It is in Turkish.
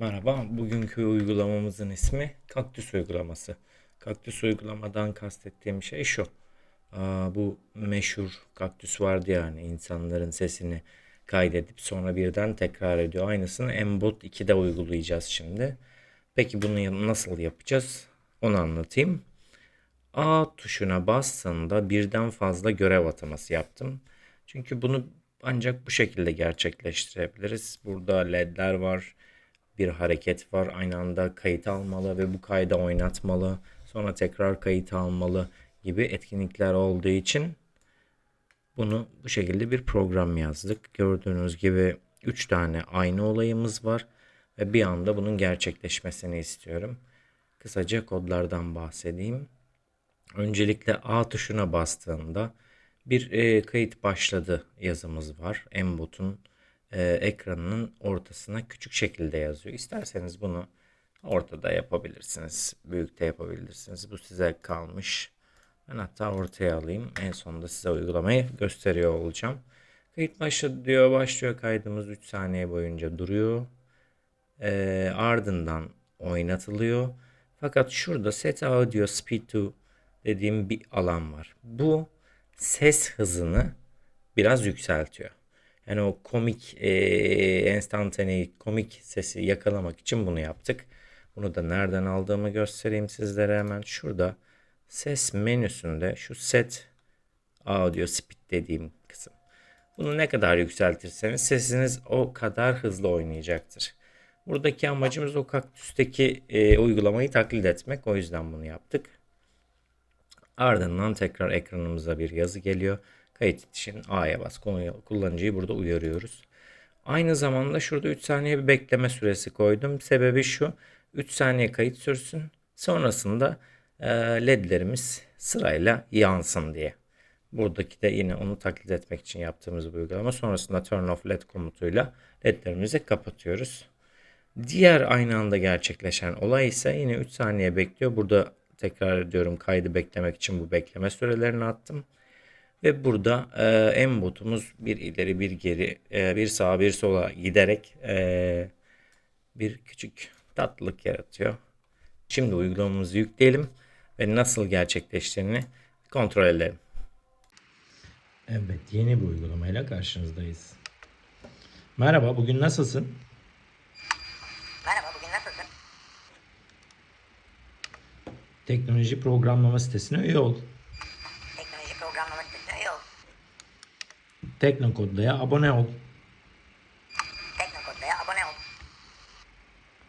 Merhaba, bugünkü uygulamamızın ismi Kaktüs uygulaması. Kaktüs uygulamadan kastettiğim şey şu. Bu meşhur kaktüs vardı yani insanların sesini kaydedip sonra birden tekrar ediyor. Aynısını Embot 2'de uygulayacağız şimdi. Peki bunu nasıl yapacağız? Onu anlatayım. A tuşuna bastığında birden fazla görev ataması yaptım. Çünkü bunu ancak bu şekilde gerçekleştirebiliriz. Burada ledler var, bir hareket var. Aynı anda kayıt almalı ve bu kayda oynatmalı. Sonra tekrar kayıt almalı gibi etkinlikler olduğu için bunu bu şekilde bir program yazdık. Gördüğünüz gibi 3 tane aynı olayımız var ve bir anda bunun gerçekleşmesini istiyorum. Kısaca kodlardan bahsedeyim. Öncelikle A tuşuna bastığında bir e, kayıt başladı yazımız var. Embot'un e, ekranının ortasına küçük şekilde yazıyor. İsterseniz bunu ortada yapabilirsiniz. Büyükte yapabilirsiniz. Bu size kalmış. Ben hatta ortaya alayım. En sonunda size uygulamayı gösteriyor olacağım. Kayıt başladı diyor. Başlıyor kaydımız 3 saniye boyunca duruyor. E, ardından oynatılıyor. Fakat şurada set audio speed to dediğim bir alan var. Bu ses hızını biraz yükseltiyor. Yani o komik e, enstantane komik sesi yakalamak için bunu yaptık. Bunu da nereden aldığımı göstereyim sizlere hemen. Şurada ses menüsünde şu set audio speed dediğim kısım. Bunu ne kadar yükseltirseniz sesiniz o kadar hızlı oynayacaktır. Buradaki amacımız o kaktüsteki e, uygulamayı taklit etmek. O yüzden bunu yaptık. Ardından tekrar ekranımıza bir yazı geliyor. Kayıt için A'ya bas. Konuyu, kullanıcıyı burada uyarıyoruz. Aynı zamanda şurada 3 saniye bir bekleme süresi koydum. Sebebi şu. 3 saniye kayıt sürsün. Sonrasında e, ledlerimiz sırayla yansın diye. Buradaki de yine onu taklit etmek için yaptığımız bir uygulama. Sonrasında turn off led komutuyla ledlerimizi kapatıyoruz. Diğer aynı anda gerçekleşen olay ise yine 3 saniye bekliyor. Burada tekrar ediyorum kaydı beklemek için bu bekleme sürelerini attım. Ve burada e, embotumuz bir ileri bir geri e, bir sağa bir sola giderek e, bir küçük tatlılık yaratıyor. Şimdi uygulamamızı yükleyelim ve nasıl gerçekleştiğini kontrol edelim. Evet yeni bir uygulamayla karşınızdayız. Merhaba bugün nasılsın? Merhaba, bugün nasılsın? Teknoloji programlama sitesine üye ol. Teknoloji programlama sitesine üye ol. Teknokod'daya abone ol.